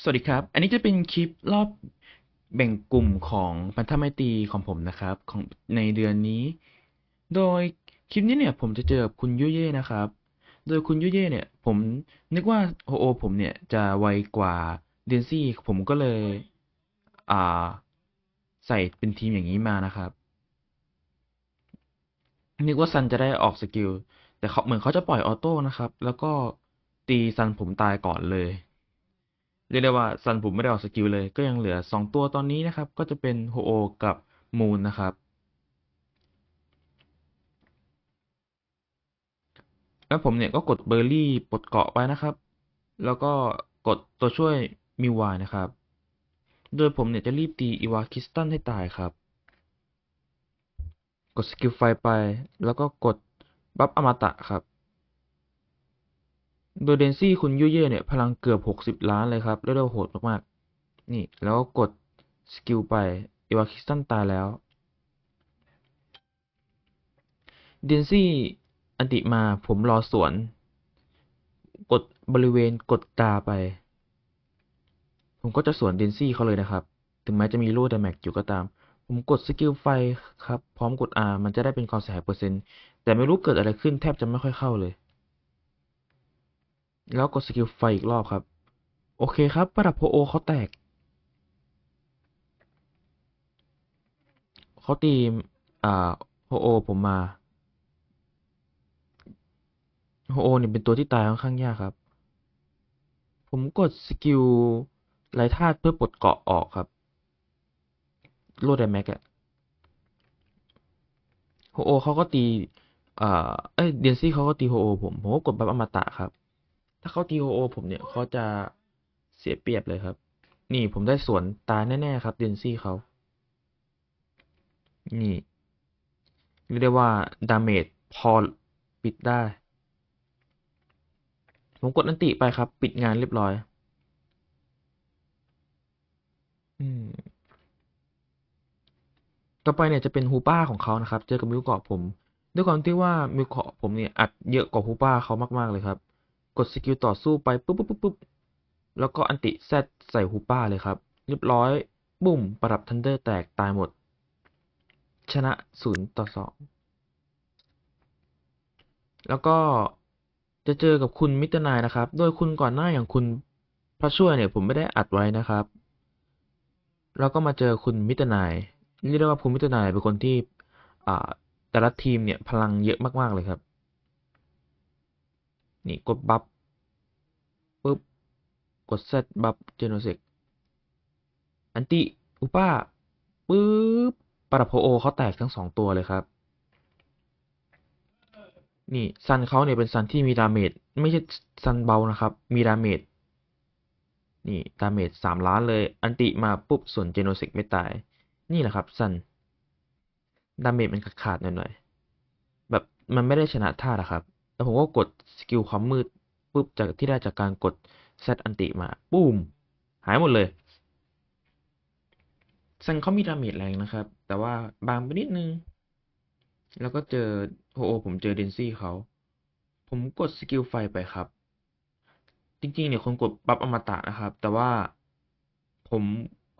สวัสดีครับ อันนี้จะเป็นคลิปรอบแบ่งกลุ่มของพันธไมตรีของผมนะครับ ของในเดือนนี้ โดยคลิปนี้เนี่ย ผมจะเจอคุณยุเย่นะครับ โดยคุณยุเย่เนี่ย ผมนึกว่าโฮโอผมเนี่ยจะไวกว่าเดนซี่ ผมก็เลย อ่า ใส่เป็นทีมอย่างนี้มานะครับ นึกว่าซันจะได้ออกสกิล แต่เขาเหมือนเขาจะปล่อยออโต้นะครับ แล้วก็ตีซันผมตายก่อนเลย เรียกได้ว่าซันผมไม่ได้ออกสกิลเลย ก็ยังเหลือสองตัวตอนนี้นะครับ ก็จะเป็นโฮโอกับมูนนะครับ แล้วผมเนี่ยก็กดเบอร์รี่ปลดเกาะไว้นะครับ แล้วก็กดตัวช่วยมิวายนะครับ โดยผมเนี่ยจะรีบตีอีวาคิสตันให้ตายครับ กดสกิลไฟไป แล้วก็กดบัฟอมตะครับ โดยเดนซี่คุณยุเย่เนี่ย พลังเกือบหกสิบล้านเลยครับเรียกได้ว่าโหดมากๆ นี่ แล้วก็กดสกิลไปอีวาคิสตันตายแล้ว เดนซี่อันติมาผมรอสวน กดบริเวณกดตาไป ผมก็จะสวนเดนซี่เขาเลยนะครับ ถึงแม้จะมีล่ดาแม็กอยู่ก็ตาม ผมกดสกิลไฟครับ พร้อมกด R มันจะได้เป็นความเสียหายเปอร์เซ็นต์ แต่ไม่รู้เกิดอะไรขึ้นแทบจะไม่ค่อยเข้าเลย แล้วกดสกิลไฟอีกรอบครับ โอเคครับประดับโพโอเขาแตกเขาตีอ่าโฮโอผมมาโฮโอเนี่ยเป็นตัวที่ตายค่อนข้างยากครับ ผมกดสกิลไร้ธาตุเพื่อปลดเกาะออกครับ โลดไดแม็กอะโฮโอเขาก็ตีอ่าเอ้ย เดนซี่เขาก็ตีโฮโอผม ผมก็กดบัฟอมตะครับ ถ้าเขาตีโฮโอผมเนี่ยเขาจะเสียเปรียบเลยครับ นี่ผมได้สวนตาแน่ๆครับเดนซี่เขานี่เรียกได้ว่าดาเมจพอปิดได้ ผมกดอันติไปครับ ปิดงานเรียบร้อย อืม ต่อไปเนี่ยจะเป็นฮูป้าของเขานะครับ เจอกับมิวเกาะผม ด้วยความที่ว่ามิวเกาะผมเนี่ยอัดเยอะกว่าฮูป้าเขามากๆเลยครับ กดสกิลต่อสู้ไปปุ๊บปุ๊บปุ๊บแล้วก็อันติแซดใส่ฮูป้าเลยครับ เรียบร้อย บุ่มประดับทันเดอร์แตกตายหมด ชนะศูนย์ต่อสองแล้วก็จะเจอกับคุณมิตรนายนะครับ โดยคุณก่อนหน้าอย่างคุณพระช่วยเนี่ยผมไม่ได้อัดไว้นะครับ แล้วก็มาเจอคุณมิตรนายเรียกได้ว่าคุณมิตรนายเป็นคนที่แต่ละทีมเนี่ยพลังเยอะมากๆเลยครับ นี่กดบัฟปุ๊บ กดเซตบัฟเจโนเซกอันติอุป้าปุ๊บปาราโพโอเขาแตกทั้งสองตัวเลยครับ นี่ซันเขาเนี่ยเป็นซันที่มีดาเมจไม่ใช่ซันเบานะครับ มีดาเมจนี่ดาเมจสามล้านเลย อันติมาปุ๊บ ส่วนเจโนเซกไม่ตาย นี่แหละครับซันดาเมจมันขาดๆหน่อยๆแบบมันไม่ได้ชนะท่านะครับ แล้วผมก็กดสกิลความมืดปุ๊บจากที่ได้จากการกดเซตอันติมาปุ้มหายหมดเลยซันเขามีดาเมจแรงนะครับ แต่ว่าบางไปนิดนึง แล้วก็เจอโฮโอผมเจอเดนซี่เขา ผมกดสกิลไฟไปครับ จริงๆเนี่ยคนกดบัฟอมตะนะครับ แต่ว่าผม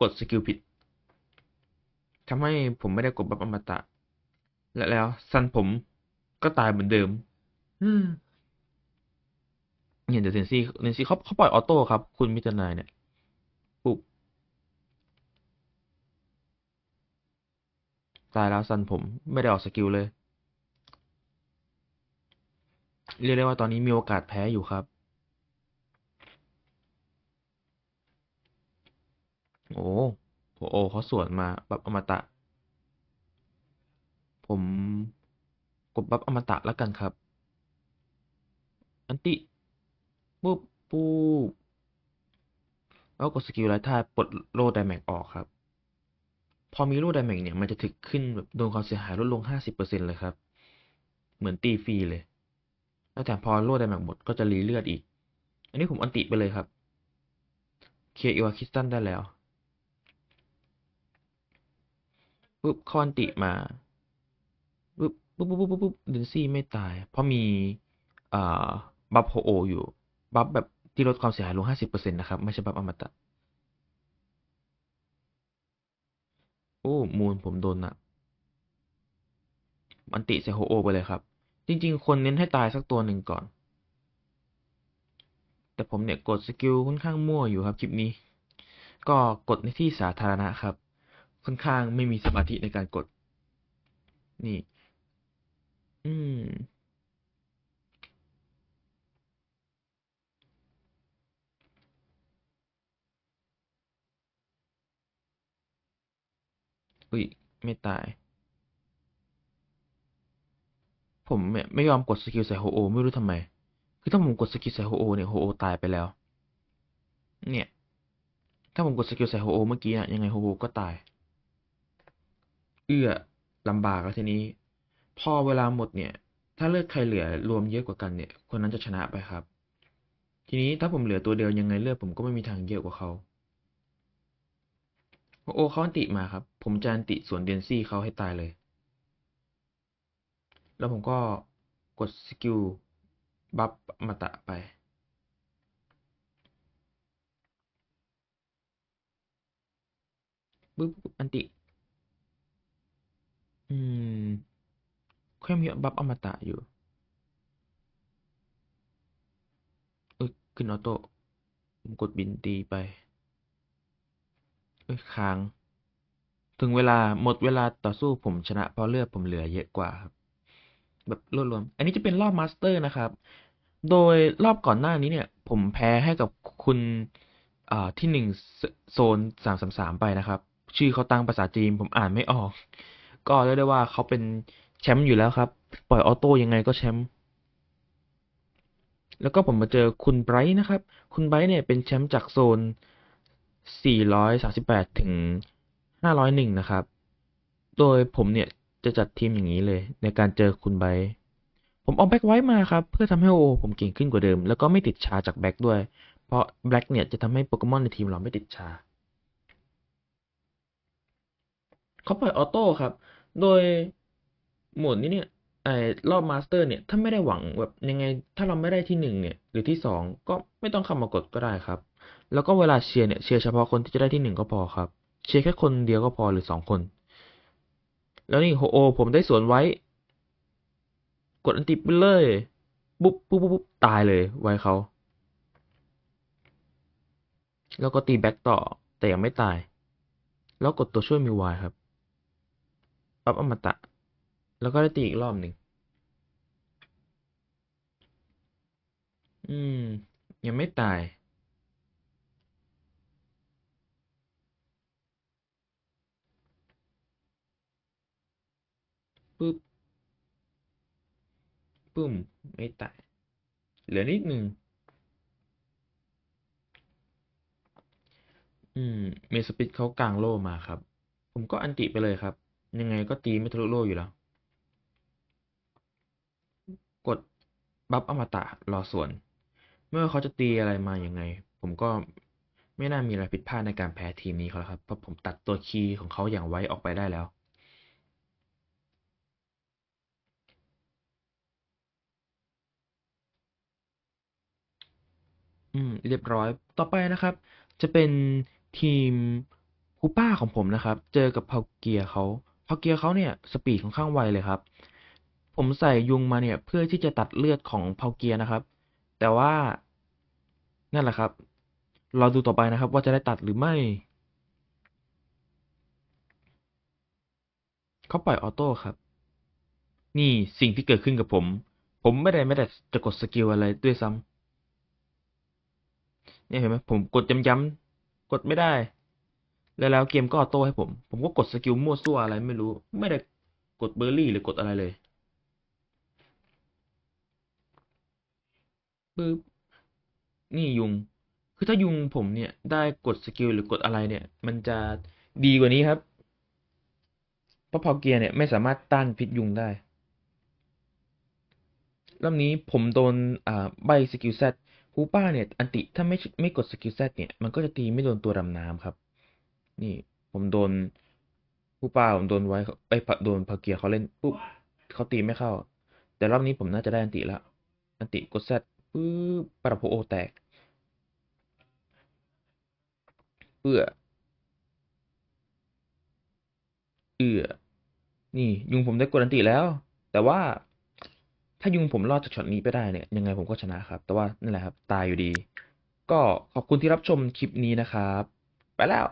กดสกิลผิดทำให้ผมไม่ได้กดบัฟอมตะ และแล้วซันผมก็ตายเหมือนเดิม อืมเนี่ยเดี๋ยวเนซี่เดนซี่เขาเขาปล่อยออโต้ครับ คุณมิตรนายเนี่ยปุ๊บตายแล้วซันผมไม่ได้ออกสกิลเลย เรียกได้ว่าตอนนี้มีโอกาสแพ้อยู่ครับ โอ้โหโอเขาสวนมาบัฟอมตะ ผมกดบัฟอมตะแล้วกันครับ อันติปุ๊บปุ๊บแล้วกดสกิลไร้ท่าปลดโล่ไดแม็กออกครับ พอมีโล่ไดแม็กเนี่ยมันจะถึกขึ้นแบบโดนความเสียหายลดลงห้าสิบเลยครับ เหมือนตีฟรีเลย แล้วแต่พอโล่ไดแม็กหมดก็จะรีเลือดอีก อันนี้ผมอันติไปเลยครับ เคอีวาคิสตันได้แล้วปุ๊บคอนติมาปุ๊บปุ๊บปุ๊บปุ๊บปุ๊บเดนซี่ไม่ตาย เพราะมีอ่า บัฟโฮโออยู่ บัฟแบบที่ลดความเสียหายลง 50%นะครับ ไม่ใช่บัฟอมตะ โอ้ มูลผมโดนอะมันติใส่โฮโอไปเลยครับ จริง ๆ คนเน้นให้ตายสักตัวหนึ่งก่อน แต่ผมเนี่ยกดสกิลค่อนข้างมั่วอยู่ครับคลิปนี้ ก็กดในที่สาธารณะครับ ค่อนข้างไม่มีสมาธิในการกด นี่ อืม อุ้ย ไม่ตาย ผมเนี่ยไม่ยอมกดสกิลใส่โฮโอ ไม่รู้ทำไม คือถ้าผมกดสกิลใส่โฮโอเนี่ยโฮโอตายไปแล้ว เนี่ย ถ้าผมกดสกิลใส่โฮโอเมื่อกี้อะยังไงโฮโอก็ตาย เอื้อลำบากแล้วทีนี้ พอเวลาหมดเนี่ย ถ้าเลือดใครเหลือรวมเยอะกว่ากันเนี่ย คนนั้นจะชนะไปครับ ทีนี้ถ้าผมเหลือตัวเดียวยังไงเลือดผมก็ไม่มีทางเยอะกว่าเขา โอเขาอันติมาครับ ผมจะอันติสวนเดนซี่เขาให้ตายเลย แล้วผมก็กดสกิลบัฟอมตะไปปึ๊บอันติ อืมค่อยมีบัฟอมตะอยู่เอ้ยขึ้นออโต้ผมกดบินตีไป ค้าง ถึงเวลาหมดเวลาต่อสู้ผมชนะเพราะเลือดผมเหลือเยอะกว่าครับ แบบรวดรวม อันนี้จะเป็นรอบมาสเตอร์นะครับ โดยรอบก่อนหน้านี้เนี่ย ผมแพ้ให้กับคุณที่หนึ่งโซนสามสามสามไปนะครับ ชื่อเขาตั้งภาษาจีนผมอ่านไม่ออก ก็เรียกได้ว่าเขาเป็นแชมป์อยู่แล้วครับ ปล่อยออโต้ยังไงก็แชมป์แล้วก็ผมมาเจอคุณไบรท์นะครับ คุณไบรท์เนี่ยเป็นแชมป์จากโซน 438 ถึง 501 นะครับ โดยผมเนี่ยจะจัดทีมอย่างนี้เลย ในการเจอคุณไบรท์ผมเอาแบ็คไว้มาครับ เพื่อทำให้โอผมเก่งขึ้นกว่าเดิม แล้วก็ไม่ติดชาจากแบ็คด้วย เพราะแบ็คเนี่ยจะทำให้โปเกมอนในทีมเราไม่ติดชาเขาปล่อยออโต้ครับ โดยโหมดนี้เนี่ยไอ้รอบมาสเตอร์เนี่ยถ้าไม่ได้หวังแบบยังไง ถ้าเราไม่ได้ที่หนึ่งเนี่ย หรือที่สองก็ไม่ต้องเข้ามากดก็ได้ครับ แล้วก็เวลาเชียร์เนี่ยเชียร์เฉพาะคนที่จะได้ที่หนึ่งก็พอครับ เชียร์แค่คนเดียวก็พอหรือสองคน แล้วนี่โฮโอผมได้สวนไว้ กดอันติไปเลยปุ๊บปุ๊บปุ๊บปุ๊บตายเลยไว้เขา แล้วก็ตีแบ็กต่อแต่ยังไม่ตาย แล้วกดตัวช่วยมิวายครับปั๊บอมตะ แล้วก็ได้ตีอีกรอบหนึ่งอืม ยังไม่ตาย ปึ๊บปุ้มไม่ตายเหลือนิดหนึ่งอืมเมสปิดเขากลางโล่มาครับ ผมก็อันติไปเลยครับ ยังไงก็ตีไม่ทะลุโล่อยู่แล้ว กดบัฟอมตะรอส่วนไม่ว่าเขาจะตีอะไรมาอย่างไง ผมก็ไม่น่ามีอะไรผิดพลาดในการแพ้ทีมนี้เขาแล้วครับ เพราะผมตัดตัวคีย์ของเขาอย่างไว้ออกไปได้แล้ว อืม เรียบร้อย ต่อไปนะครับ จะเป็นทีมคูป้าของผมนะครับ เจอกับพาวเกียเขาพาวเกียเขาเนี่ยสปีดค่อนข้างไวเลยครับ ผมใส่ยุงมาเนี่ย เพื่อที่จะตัดเลือดของพาวเกียนะครับ แต่ว่านั่นแหละครับเราดูต่อไปนะครับ ว่าจะได้ตัดหรือไม่เขาปล่อยออโต้ครับ นี่สิ่งที่เกิดขึ้นกับผม ผมไม่ได้ไม่ได้จะกดสกิลอะไรด้วยซ้ำ เนี่ยเห็นไหมผมกดย้ำๆกดไม่ได้ แล้วแล้วเกมก็ออโต้ให้ผม ผมก็กดสกิลมั่วซั่วอะไรไม่รู้ ไม่ได้กดเบอร์รี่หรือกดอะไรเลยปึ๊บนี่ยุง คือถ้ายุงผมเนี่ย ได้กดสกิลหรือกดอะไรเนี่ย มันจะดีกว่านี้ครับ เพราะพอเกียร์เนี่ยไม่สามารถต้านพิษยุงได้ รอบนี้ผมโดนอ่าใบสกิลแซดฮูป้าเนี่ย อันติถ้าไม่ไม่กดสกิลแซดเนี่ย มันก็จะตีไม่โดนตัวดำน้ำครับ นี่ผมโดนฮูป้าผมโดนไว้ไปโดนพาเกียร์เขาเล่นปุ๊บเขาตีไม่เข้า แต่รอบนี้ผมน่าจะได้อันติแล้ว อันติกดแซดปึ๊บปราโพโอแตก เพื่อเอือนี่ยุงผมได้กดอันติแล้ว แต่ว่า ถ้ายุงผมรอดจากช็อตนี้ไปได้เนี่ยยังไงผมก็ชนะครับ แต่ว่านั่นแหละครับ ตายอยู่ดี ก็ขอบคุณที่รับชมคลิปนี้นะครับ ไปแล้ว